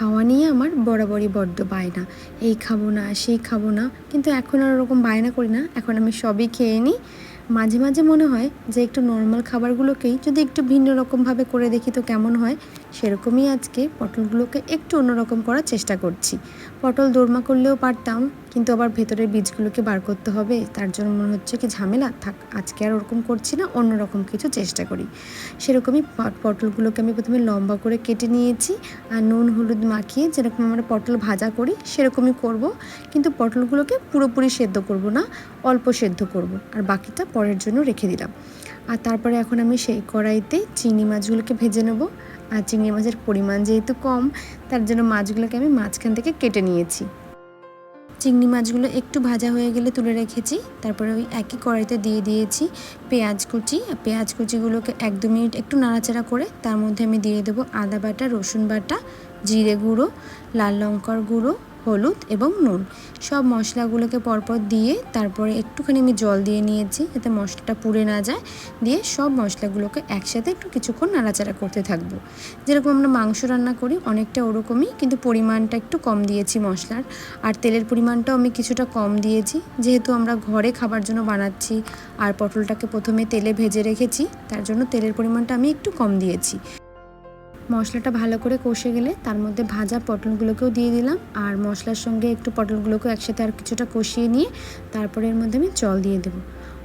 খাওয়া নিয়ে আমার বরাবরই বড্ড বায়না। এই খাব না, সেই খাব না। কিন্তু এখন আর ওরকম বায়না করি না। এখন আমি সবই খেয়ে নিই। মাঝে মাঝে মনে হয় যে একটু নর্মাল খাবারগুলোকেই যদি একটু ভিন্ন রকমভাবে করে দেখি তো কেমন হয়, সেরকমই আজকে পটলগুলোকে একটু অন্যরকম করার চেষ্টা করছি। পটল দোরমা করলেও পারতাম কিন্তু আবার ভেতরের বীজগুলোকে বার করতে হবে। তার জন্য মনে হচ্ছে কি, ঝামেলা? থাক, আজকে আর ওরকম করছি না অন্যরকম কিছু চেষ্টা করি। সেরকমই পটলগুলোকে আমি প্রথমে লম্বা করে কেটে নিয়েছি, আর নুন, হলুদ মাখিয়ে যেরকম আমরা পটল ভাজা করি, সেরকমই করব। কিন্তু পটলগুলোকে পুরোপুরি সেদ্ধ করব না, অল্প সেদ্ধ করব, আর বাকিটা পরের জন্য রেখে দিলাম। আর তারপরে এখন আমি সেই কড়াইতে চিংড়ি মাছগুলোকে ভেজে নেব। আর চিংড়ি মাছের পরিমাণ যেহেতু কম, তার জন্য মাছগুলোকে আমি মাঝখান থেকে কেটে নিয়েছি। চিংড়ি মাছগুলো একটু ভাজা হয়ে গেলে তুলে রেখেছি। তারপরে ওই একই কড়াইতে দিয়ে দিয়েছি পেঁয়াজ কুচি। পেঁয়াজ কুচিগুলোকে এক দু মিনিট একটু নাড়াচাড়া করে তার মধ্যে আমি দিয়ে দেবো আদা বাটা, রসুন বাটা, জিরে গুঁড়ো, লাল লঙ্কার গুঁড়ো হলুদ এবং নুন। সব মশলাগুলোকে পরপর দিয়ে তারপরে একটুখানি আমি জল দিয়ে নিয়েছি যাতে মশলাটা পুড়ে না যায়। দিয়ে সব মশলাগুলোকে একসাথে একটু কিছুক্ষণ নাড়াচাড়া করতে থাকব। যেরকম আমরা মাংস রান্না করি অনেকটা ওরকমই, কিন্তু পরিমাণটা একটু কম দিয়েছি মশলার। আর তেলের পরিমাণটাও আমি কিছুটা কম দিয়েছি। যেহেতু আমরা ঘরে খাবার জন্য বানাচ্ছি আর পটলটাকে প্রথমে তেলে ভেজে রেখেছি, তার জন্য তেলের পরিমাণটা আমি একটু কম দিয়েছি। মশলাটা ভালো করে কষে গেলে তার মধ্যে ভাজা পটলগুলোকেও দিয়ে দিলাম। আর মশলার সঙ্গে একটু পটলগুলোকেও একসাথে আর কিছুটা কষিয়ে নিয়ে তারপরে এর মধ্যে আমি জল দিয়ে দেবো।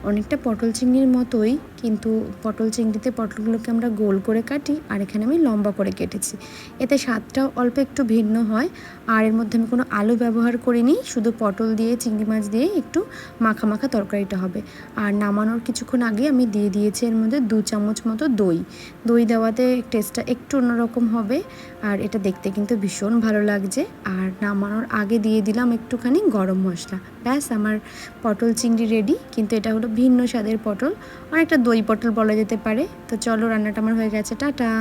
অনেকটা পটল চিংড়ির মতোই, কিন্তু পটল চিংড়িতে পটলগুলোকে আমরা গোল করে কাটি, আর এখানে আমি লম্বা করে কেটেছি। এতে স্বাদটাও অল্প একটু ভিন্ন হয়, আর এর মধ্যে আমি কোনো আলু ব্যবহার করিনি, শুধু পটল দিয়ে, চিংড়ি মাছ দিয়ে একটু মাখা মাখা তরকারিটা হবে। আর নামানোর কিছুক্ষণ আগে আমি দিয়ে দিয়েছি এর মধ্যে দু চামচ মতো দই। দই দেওয়াতে টেস্টটা একটু অন্যরকম হবে, আর এটা দেখতে কিন্তু ভীষণ ভালো লাগছে। আর নামানোর আগে দিয়ে দিলাম একটুখানি গরম মশলা। ব্যাস, আমার পটল চিংড়ি রেডি কিন্তু এটা হলো ভিন্ন স্বাদের পটল। অনেকটা দই পটল বলা যেতে পারে। তো চলো, রান্নাটা আমার হয়ে গেছে, টাটা!